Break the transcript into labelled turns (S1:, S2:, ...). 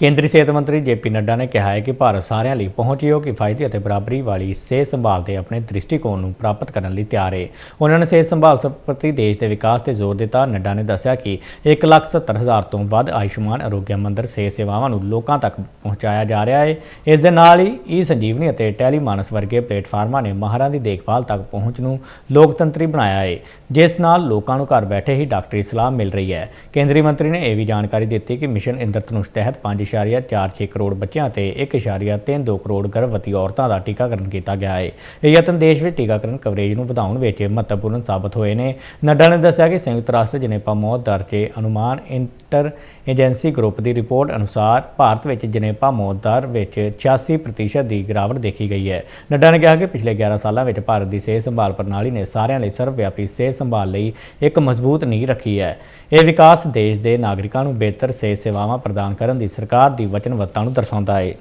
S1: ਕੇਂਦਰੀ ਸਿਹਤ ਮੰਤਰੀ ਜੇਪੀ ਨੱਡਾ ਨੇ ਕਿਹਾ ਹੈ ਕਿ ਭਾਰਤ ਸਾਰਿਆਂ ਲਈ ਪਹੁੰਚਯੋਗ ਕਿਫਾਇਤੀ ਅਤੇ ਬਰਾਬਰੀ ਵਾਲੀ ਸਿਹਤ ਸੰਭਾਲ ਦੇ ਆਪਣੇ ਦ੍ਰਿਸ਼ਟੀਕੋਣ ਨੂੰ ਪ੍ਰਾਪਤ ਕਰਨ ਲਈ ਤਿਆਰ ਹੈ ਉਹਨਾਂ ਨੇ ਸਿਹਤ ਸੰਭਾਲ ਪ੍ਰਤੀ ਦੇਸ਼ ਦੇ ਵਿਕਾਸ ਤੇ ਜ਼ੋਰ ਦਿੱਤਾ। ਨੱਡਾ ਨੇ ਦੱਸਿਆ ਕਿ 1,70,000 ਤੋਂ ਵੱਧ ਆਯੁਸ਼ਮਾਨ ਅਰੋਗਿਆ ਮੰਦਰ ਸਿਹਤ ਸੇਵਾਵਾਂ ਨੂੰ ਲੋਕਾਂ ਤੱਕ ਪਹੁੰਚਾਇਆ ਜਾ ਰਿਹਾ ਹੈ ਇਸ ਦੇ ਨਾਲ ਹੀ ਈ ਸੰਜੀਵਨੀ ਅਤੇ ਟੈਲੀਮਾਨਸ ਵਰਗੇ ਪਲੇਟਫਾਰਮਾਂ ਨੇ ਮਾਹਰਾਂ ਦੀ ਦੇਖਭਾਲ ਤੱਕ ਪਹੁੰਚ ਨੂੰ ਲੋਕਤੰਤਰੀ ਬਣਾਇਆ ਹੈ ਜਿਸ ਨਾਲ ਲੋਕਾਂ ਨੂੰ ਘਰ ਬੈਠੇ ਹੀ ਡਾਕਟਰੀ ਸਲਾਹ ਮਿਲ ਰਹੀ ਹੈ। ਕੇਂਦਰੀ ਮੰਤਰੀ ਨੇ ਇਹ ਵੀ ਜਾਣਕਾਰੀ ਦਿੱਤੀ ਕਿ ਮਿਸ਼ਨ ਇੰਦਰਧਨੁਸ਼ ਤਹਿਤ ਪੰਜ 5.46 ਕਰੋੜ ਬੱਚਿਆਂ ਅਤੇ 1.32 ਕਰੋੜ ਗਰਭਵਤੀ ਔਰਤਾਂ ਦਾ ਟੀਕਾਕਰਨ ਕੀਤਾ ਗਿਆ ਹੈ ਇਹ ਯਤਨ ਦੇਸ਼ ਵਿੱਚ ਟੀਕਾਕਰਨ ਕਵਰੇਜ ਨੂੰ ਵਧਾਉਣ ਵਿੱਚ ਮਹੱਤਵਪੂਰਨ ਸਾਬਤ ਹੋਏ ਨੇ। ਨੱਡਾ ਨੇ ਦੱਸਿਆ ਕਿ ਸੰਯੁਕਤ ਰਾਸ਼ਟਰ ਜਨੇਪਾ ਮੌਤ ਦਰ 'ਚ ਅਨੁਮਾਨ ਇੰਟਰ ਏਜੰਸੀ ਗਰੁੱਪ ਦੀ ਰਿਪੋਰਟ ਅਨੁਸਾਰ ਭਾਰਤ ਵਿੱਚ ਜਨੇਪਾ ਮੌਤ ਦਰ ਵਿੱਚ 86% ਦੀ ਗਿਰਾਵਟ ਦੇਖੀ ਗਈ ਹੈ। ਨੱਡਾ ਨੇ ਕਿਹਾ ਕਿ ਪਿਛਲੇ 11 ਸਾਲਾਂ ਵਿੱਚ ਭਾਰਤ ਦੀ ਸਿਹਤ ਸੰਭਾਲ ਪ੍ਰਣਾਲੀ ਨੇ ਸਾਰਿਆਂ ਲਈ ਸਰਵਵਿਆਪੀ ਸਿਹਤ ਸੰਭਾਲ ਲਈ ਇੱਕ ਮਜ਼ਬੂਤ ਨੀਂਹ ਰੱਖੀ ਹੈ। ਇਹ ਵਿਕਾਸ ਦੇਸ਼ ਦੇ ਨਾਗਰਿਕਾਂ ਨੂੰ ਬਿਹਤਰ ਸਿਹਤ ਸੇਵਾਵਾਂ ਪ੍ਰਦਾਨ ਕਰਨ ਦੀ ਸਰਕਾਰ ਸਰਕਾਰ ਦੀ ਵਚਨਬੱਧਤਾ ਨੂੰ ਦਰਸਾਉਂਦਾ ਹੈ